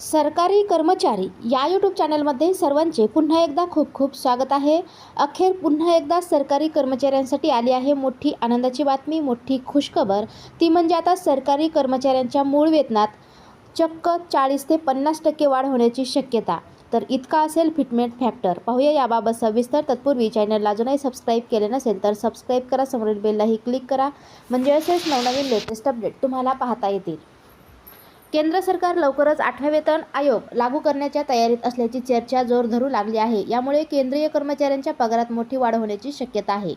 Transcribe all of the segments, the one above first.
सरकारी कर्मचारी या यूट्यूब चॅनलमध्ये सर्वांचे पुन्हा एकदा खूप खूप स्वागत आहे. अखेर पुन्हा एकदा सरकारी कर्मचाऱ्यांसाठी आली आहे मोठी आनंदाची बातमी मोठी खुशखबर. ती म्हणजे आता सरकारी कर्मचाऱ्यांच्या मूळ वेतनात चक्क चाळीस ते पन्नास टक्के वाढ होण्याची शक्यता. तर इतका असेल फिटमेंट फॅक्टर. पाहूया याबाबत सविस्तर. तत्पूर्वी चॅनलला अजूनही सबस्क्राईब केले नसेल तर सबस्क्राईब करा. समोरील बेललाही क्लिक करा. म्हणजे असेच नवनवीन लेटेस्ट अपडेट तुम्हाला पाहता येतील. केंद्र सरकार लवकरच आठव्या वेतन आयोग लागू करण्याच्या तयारीत असल्याची चर्चा जोर धरू लागली आहे. यामुळे केंद्रीय कर्मचाऱ्यांच्या पगारात मोठी वाढ होण्याची शक्यता आहे.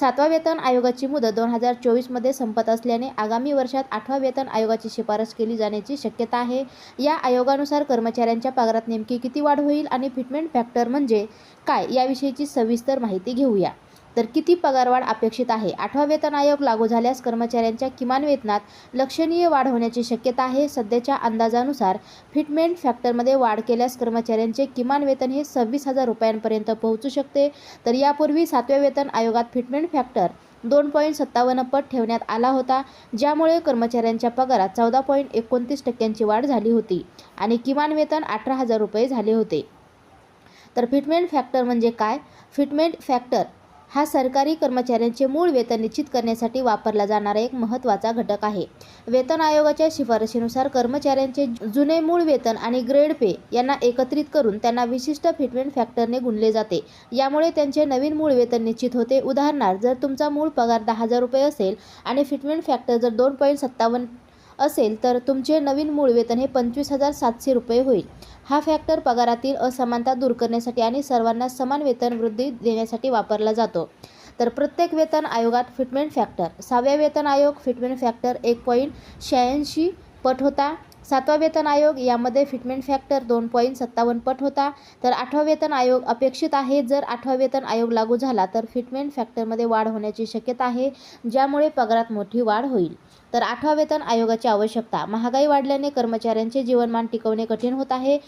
सातवा वेतन आयोगाची मुदत दोन हजार चोवीसमध्ये संपत असल्याने आगामी वर्षात आठवा वेतन आयोगाची शिफारस केली जाण्याची शक्यता आहे. या आयोगानुसार कर्मचाऱ्यांच्या पगारात नेमकी किती वाढ होईल आणि फिटमेंट फॅक्टर म्हणजे काय याविषयीची सविस्तर माहिती घेऊया. तर किती पगारवाढ अपेक्षित आहे? आठवा वेतन आयोग लागू झाल्यास कर्मचाऱ्यांच्या किमान वेतनात लक्षणीय वाढ होण्याची शक्यता आहे. सध्याच्या अंदाजानुसार फिटमेंट फॅक्टरमध्ये वाढ केल्यास कर्मचाऱ्यांचे किमान वेतन हे सव्वीस हजार रुपयांपर्यंत पोहोचू शकते. तर यापूर्वी सातव्या वेतन आयोगात फिटमेंट फॅक्टर दोन पॉईंट सत्तावन्न पट ठेवण्यात आला होता ज्यामुळे कर्मचाऱ्यांच्या पगारात चौदा पॉईंट एकोणतीस टक्क्यांची वाढ झाली होती आणि किमान वेतन अठरा हजार रुपये झाले होते. तर फिटमेंट फॅक्टर म्हणजे काय? फिटमेंट फॅक्टर हा सरकारी कर्मचाऱ्यांचे मूळ वेतन निश्चित करण्यासाठी वापरला जाणारा एक महत्त्वाचा घटक आहे. वेतन आयोगाच्या शिफारशीनुसार कर्मचाऱ्यांचे जुने मूळ वेतन आणि ग्रेड पे यांना एकत्रित करून त्यांना विशिष्ट फिटमेंट फॅक्टरने गुणले जाते. यामुळे त्यांचे नवीन मूळ वेतन निश्चित होते. उदाहरणार्थ जर तुमचा मूळ पगार दहा हजार रुपये असेल आणि फिटमेंट फॅक्टर जर दोन पॉईंट सत्तावन्न असेल तर तुमचे नवीन मूळ वेतन हे पंचवीस हजार सातशे रुपये होईल. हा फॅक्टर पगारातील असमानता दूर करण्यासाठी आणि सर्वांना समान वेतन वृद्धी देण्यासाठी वापरला जातो. तर प्रत्येक वेतन आयोगात फिटमेंट फॅक्टर सहाव्या वेतन आयोग फिटमेंट फॅक्टर एक पॉईंट शहाऐंशी पट होता. सातवा वेतन आयोग यामध्ये फिटमेंट फॅक्टर दोन पॉईंट सत्तावन्न पट होता. तर आठवा वेतन आयोग अपेक्षित आहे. जर आठवा वेतन आयोग लागू झाला तर फिटमेंट फॅक्टरमध्ये वाढ होण्याची शक्यता आहे ज्यामुळे पगारात मोठी वाढ होईल. तर आठवा वेतन आयोगाची आवश्यकता. महागाई वाढल्याने कर्मचाऱ्यांचे जीवनमान टिकवणे कठीण होत आहे.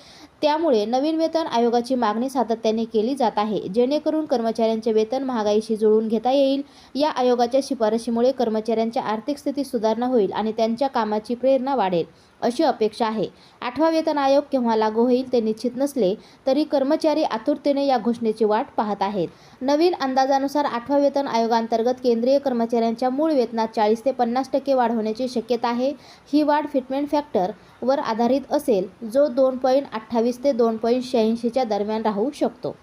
त्यामुळे नवीन वेतन आयोगाची मागणी सातत्याने केली जात आहे. जेणेकरून कर्मचाऱ्यांचे वेतन महागाईशी जुळवून घेता येईल. या आयोगाच्या शिफारशीमुळे कर्मचाऱ्यांच्या आर्थिक स्थितीत सुधारणा होईल आणि त्यांच्या कामाची प्रेरणा वाढेल. अशी अपेक्षा आहे. आठवा वेतन आयोग केव्हा लागू होईल ते निश्चित नसले तरी कर्मचारी आतुरतेने या घोषणेची वाट पाहत आहेत. नवीन अंदाजानुसार आठवा वेतन आयोगांतर्गत केंद्रीय कर्मचाऱ्यांच्या मूळ वेतनात चाळीस ते पन्नास टक्के वाढ होण्याची शक्यता आहे. ही वाढ फिटमेंट फॅक्टर वर आधारित असेल जो दोन पॉईंट अठ्ठावीस ते दोन पॉईंट शहाऐंशीच्या दरम्यान राहू शकतो.